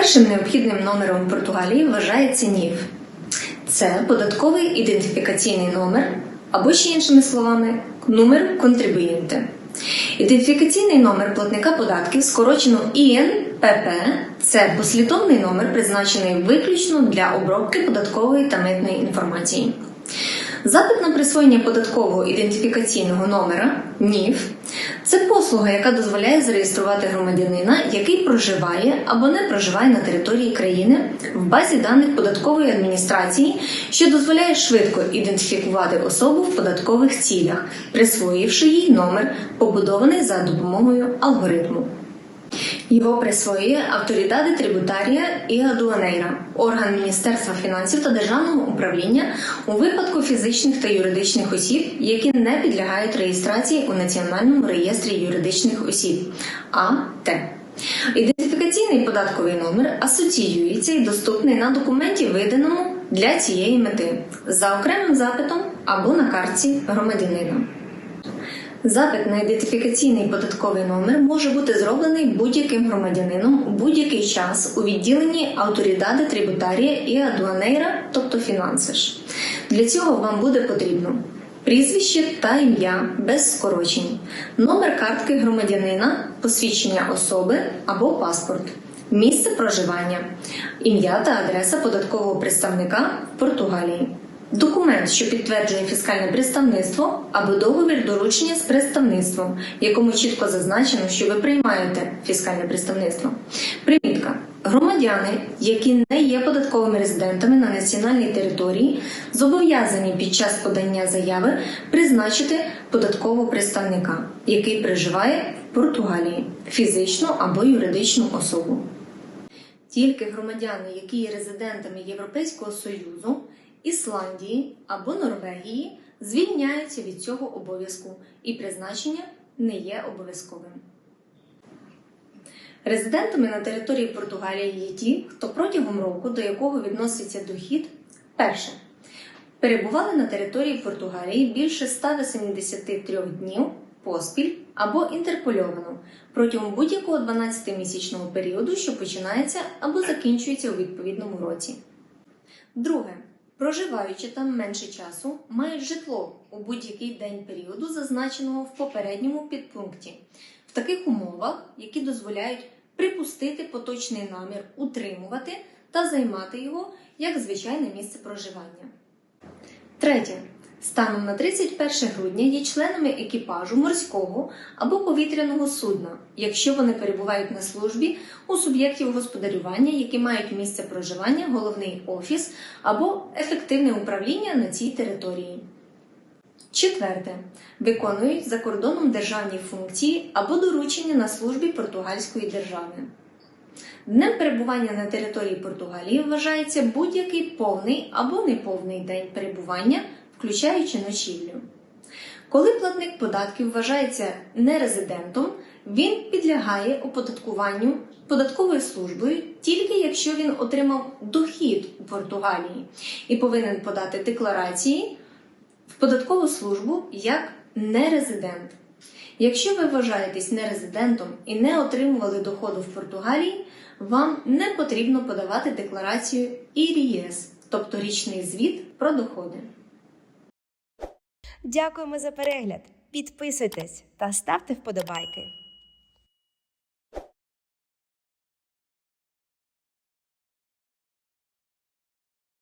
Першим необхідним номером Португалії вважається НІФ. Це податковий ідентифікаційний номер, або ще іншими словами, номер контрибуєнти. Ідентифікаційний номер платника податків, скорочено ІНПП, це послідовний номер, призначений виключно для обробки податкової та митної інформації. Запит на присвоєння податкового ідентифікаційного номера НІФ це послуга, яка дозволяє зареєструвати громадянина, який проживає або не проживає на території країни в базі даних податкової адміністрації, що дозволяє швидко ідентифікувати особу в податкових цілях, присвоївши їй номер, побудований за допомогою алгоритму. Його присвоює Авторідаде Трибутарія і Адуанейра, орган Міністерства фінансів та державного управління у випадку фізичних та юридичних осіб, які не підлягають реєстрації у Національному реєстрі юридичних осіб АТ. Ідентифікаційний податковий номер асоціюється і доступний на документі, виданому для цієї мети за окремим запитом або на картці громадянина. Запит на ідентифікаційний податковий номер може бути зроблений будь-яким громадянином у будь-який час у відділенні Авторідаде Трибутарія і Адуанейра, тобто Фінансиш. Для цього вам буде потрібно прізвище та ім'я без скорочень, номер картки громадянина, посвідчення особи або паспорт, місце проживання, ім'я та адреса податкового представника в Португалії. Документ, що підтверджує фіскальне представництво або договір доручення з представництвом, в якому чітко зазначено, що ви приймаєте фіскальне представництво. Примітка. Громадяни, які не є податковими резидентами на національній території, зобов'язані під час подання заяви призначити податкового представника, який проживає в Португалії, фізичну або юридичну особу. Тільки громадяни, які є резидентами Європейського Союзу, Ісландії або Норвегії, звільняються від цього обов'язку, і призначення не є обов'язковим. Резидентами на території Португалії є ті, хто протягом року, до якого відноситься дохід, перше перебували на території Португалії більше 183 днів поспіль або інтерпольовано протягом будь-якого 12-місячного періоду, що починається або закінчується у відповідному році. Друге. Проживаючи там менше часу, мають житло у будь-який день періоду, зазначеного в попередньому підпункті, в таких умовах, які дозволяють припустити поточний намір утримувати та займати його як звичайне місце проживання. Третє. Станом на 31 грудня є членами екіпажу морського або повітряного судна, якщо вони перебувають на службі у суб'єктів господарювання, які мають місце проживання, головний офіс або ефективне управління на цій території. Четверте. Виконують за кордоном державні функції або доручення на службі португальської держави. Днем перебування на території Португалії вважається будь-який повний або неповний день перебування, включаючи ночівлю. Коли платник податків вважається нерезидентом, він підлягає оподаткуванню податковою службою тільки якщо він отримав дохід у Португалії і повинен подати декларації в податкову службу як нерезидент. Якщо ви вважаєтесь нерезидентом і не отримували доходу в Португалії, вам не потрібно подавати декларацію ІРІЄС, тобто річний звіт про доходи. Дякуємо за перегляд. Підписуйтесь та ставте вподобайки.